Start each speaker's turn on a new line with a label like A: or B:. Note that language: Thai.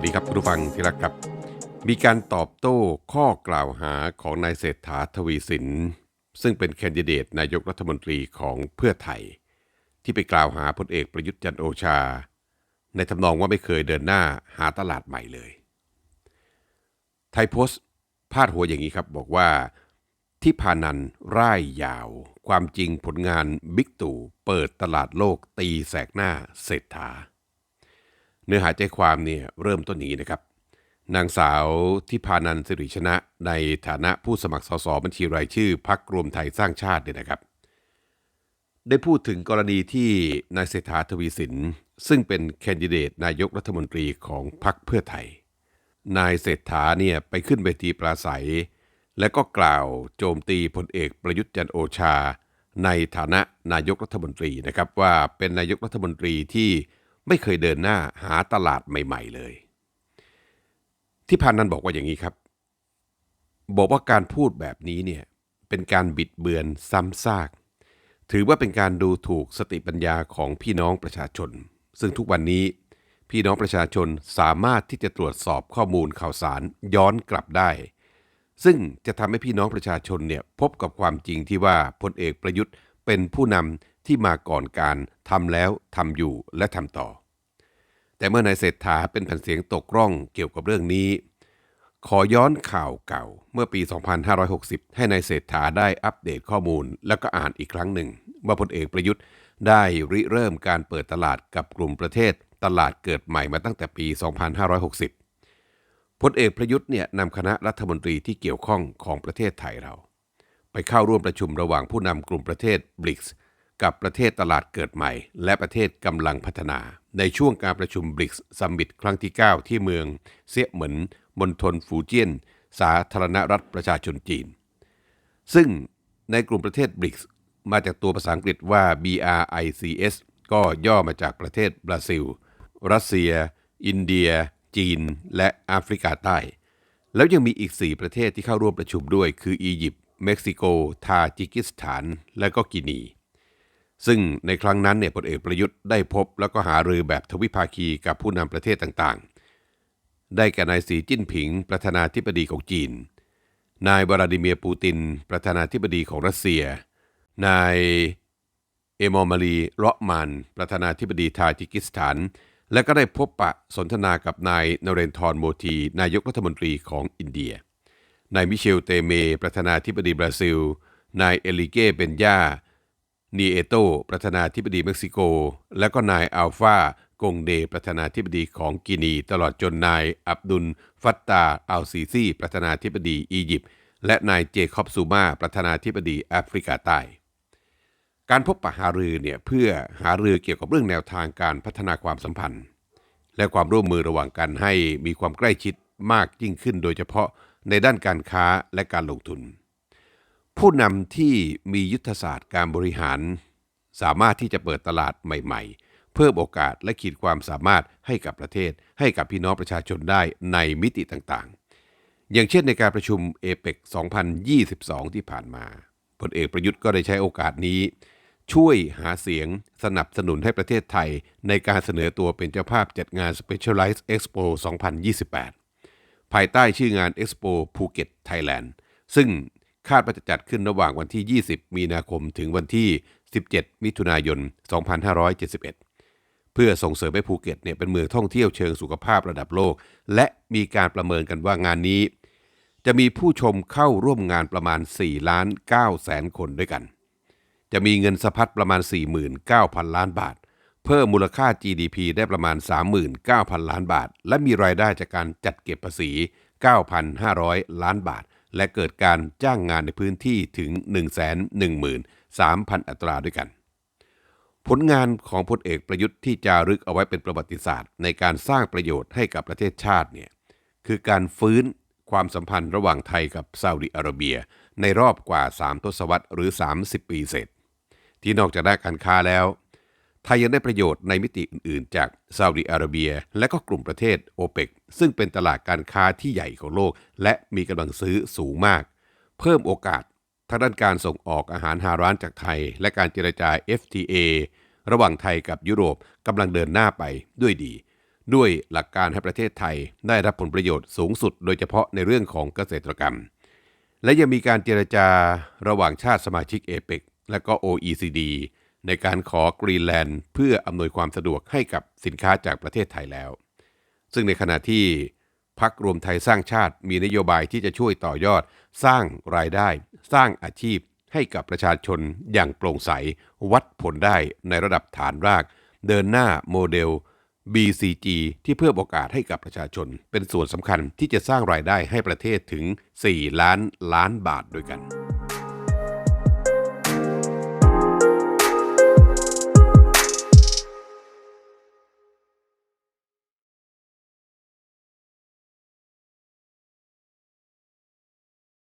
A: วัสดีครับคุณผู้ฟังที่รักครับ มีการตอบโต้ข้อกล่าวหาของนายเศรษฐาทวีสิน ซึ่งเป็นแคนดิเดตนายกรัฐมนตรีของเพื่อไทย ที่ไปกล่าวหาพลเอกประยุทธ์จันโอชา ในทำนองว่าไม่เคยเดินหน้าหาตลาดใหม่เลย ไทยโพสต์พาดหัวอย่างนี้ครับบอกว่าที่พานันร่ายยาว ความจริงผลงานบิ๊กตู่เปิดตลาดโลกตีแสกหน้าเศรษฐา เนื้อหาใจความเนี่ยเริ่มต้นนี้นะครับ นางสาวทิพานันสิริชนะ ในฐานะผู้สมัครสสบัญชีรายชื่อพักรวมไทยสร้างชาติเนี่ยนะครับ ได้พูดถึงกรณีที่นายเศรษฐาทวีสิน ซึ่งเป็นแคนดิเดตนายกรัฐมนตรีของพรรคเพื่อไทย นายเศรษฐาเนี่ยไปขึ้นเวทีปราศัย และก็กล่าวโจมตีพลเอกประยุทธ์จันโอชา ในฐานะนายกรัฐมนตรีนะครับว่าเป็นนายกรัฐมนตรีที่ ไม่เคยเดินหน้าหาตลาดใหม่ ๆ เลย ที่พันนันบอกว่าอย่างนี้ครับ บอกว่าการพูดแบบนี้เนี่ยเป็นการบิดเบือนซ้ำซาก ถือว่าเป็นการดูถูกสติปัญญาของพี่น้องประชาชน ซึ่งทุกวันนี้พี่น้องประชาชนสามารถที่จะตรวจสอบข้อมูลข่าวสารย้อนกลับได้ ซึ่งจะทำให้พี่น้องประชาชนเนี่ยพบกับความจริงที่ว่าพลเอกประยุทธ์เป็นผู้นำที่มาก่อนการทำแล้วทำอยู่และทำต่อ แต่เมื่อนายเศรษฐาเป็นแผ่นเสียงตกร่องเกี่ยวกับเรื่องนี้ ขอย้อนข่าวเก่าเมื่อปี 2560 ให้นายเศรษฐาได้อัปเดตข้อมูล แล้วก็อ่านอีกครั้งหนึ่ง ว่าพลเอกประยุทธ์ได้ริเริ่มการเปิดตลาดกับกลุ่มประเทศตลาดเกิดใหม่มาตั้งแต่ปี 2560 พลเอกประยุทธ์เนี่ยนำคณะรัฐมนตรีที่เกี่ยวข้องของประเทศไทยเรา ไปเข้าร่วมประชุมระหว่างผู้นำกลุ่มประเทศบริกส์กับประเทศตลาดเกิดใหม่ และประเทศกำลังพัฒนา ในช่วงการประชุมบริกส์ซัมมิตครั้งที่ 9 ที่เมืองเซี่ยเหมินมณฑลฟูเจียน สาธารณรัฐประชาชนจีน ซึ่งในกลุ่มประเทศบริกส์มาจากตัวภาษาอังกฤษว่า BRICS ก็ย่อมาจากประเทศบราซิล รัสเซีย อินเดีย จีน และแอฟริกาใต้ แล้วยังมีอีก 4 ประเทศที่เข้าร่วมประชุมด้วย คืออียิปต์ เม็กซิโก ทาจิกิสถาน และก็กินี ซึ่งในครั้งนั้นเนี่ยพลเอกประยุทธ์ได้พบแล้วก็หารือแบบทวิภาคีกับผู้นำประเทศต่างๆ ได้แก่นายสีจิ้นผิง ประธานาธิบดีของจีน นายวลาดิเมียร์ปูติน ประธานาธิบดีของรัสเซีย นายเอมอมารีเลาะมัน ประธานาธิบดีทาจิกิสถาน และก็ได้พบปะสนทนากับนายนเรนทรโมที นายกรัฐมนตรีของอินเดีย นายมิเชลเตเม ประธานาธิบดีบราซิล นายเอลิเก้เบนยา นีเอโตประธานาธิบดีเม็กซิโก และก็นายอัลฟากงเดประธานาธิบดีของกินี ตลอดจนนายอับดุลฟัตตาอัลซีซีประธานาธิบดีอียิปต์และนายเจคอบซูมาประธานาธิบดีแอฟริกาใต้ การพบปะหารือเนี่ยเพื่อหารือเกี่ยวกับเรื่องแนวทางการพัฒนาความสัมพันธ์ และความร่วมมือระหว่างกันให้มีความใกล้ชิดมากยิ่งขึ้น โดยเฉพาะในด้านการค้าและการลงทุน ผู้นำที่มียุทธศาสตร์การบริหาร สามารถที่จะเปิดตลาดใหม่ ๆ เพิ่มโอกาสและขีดความสามารถให้กับประเทศ ให้กับพี่น้องประชาชนได้ในมิติต่างๆ อย่างเช่นในการประชุมเอเปก2022 ที่ผ่านมาพลเอกประยุทธ์ก็ได้ใช้โอกาสนี้ ช่วยหาเสียงสนับสนุนให้ประเทศไทย ในการเสนอตัวเป็นเจ้าภาพจัดงาน Specialized Expo 2028 ภายใต้ชื่องาน Expo ภูเก็ตไทยแลนด์ซึ่ง คาดว่าจะจัดขึ้นระหว่างวันที่ 20 มีนาคมถึงวันที่ 17 มิถุนายน 2571 เพื่อส่งเสริมให้ภูเก็ตเนี่ยเป็นเมืองท่องเที่ยวเชิงสุขภาพระดับโลก และมีการประเมินกันว่างานนี้ จะมีผู้ชมเข้าร่วมงานประมาณ 4 ล้าน9แสนคนด้วยกัน จะมีเงินสะพัดประมาณ 49,000 ล้านบาท เพิ่มมูลค่า GDP ได้ประมาณ 39,000 ล้านบาท และมีรายได้จากการจัดเก็บภาษี 9,500 ล้านบาท และเกิดการจ้างงานในพื้นที่ถึง 113,000 อัตราด้วยกัน ผลงานของพลเอกประยุทธ์ที่จารึกเอาไว้เป็นประวัติศาสตร์ ในการสร้างประโยชน์ให้กับประเทศชาติเนี่ยคือการฟื้นความสัมพันธ์ระหว่างไทยกับซาอุดิอาระเบีย ในรอบกว่า 3 ทศวรรษหรือ 30 ปีเศษ ที่นอกจากได้การค้าแล้ว ไทยยังได้ประโยชน์ในมิติอื่น ๆ จากซาอุดิอาระเบีย และก็กลุ่มประเทศโอเปกซึ่งเป็นตลาดการค้าที่ใหญ่ของโลก และมีกำลังซื้อสูงมาก เพิ่มโอกาสทางด้านการส่งออกอาหารฮาร้านจากไทย และการเจรจา FTA ระหว่างไทยกับยุโรปกำลังเดินหน้าไปด้วยดี ด้วยหลักการให้ประเทศไทยได้รับผลประโยชน์สูงสุด โดยเฉพาะในเรื่องของเกษตรกรรม และยังมีการเจรจาระหว่างชาติสมาชิกเอเปกและก็ OECD ในการขอกรีนแลนด์เพื่ออำนวยความสะดวกให้กับสินค้าจากประเทศไทยแล้ว ซึ่งในขณะที่พักรวมไทยสร้างชาติมีนโยบายที่จะช่วยต่อยอด สร้างรายได้ สร้างอาชีพให้กับประชาชนอย่างโปร่งใส วัดผลได้ในระดับฐานราก เดินหน้าโมเดล BCG ที่เพิ่มโอกาสให้กับประชาชน เป็นส่วนสำคัญที่จะสร้างรายได้ให้ประเทศถึง 4 ล้านล้านบาทด้วยกัน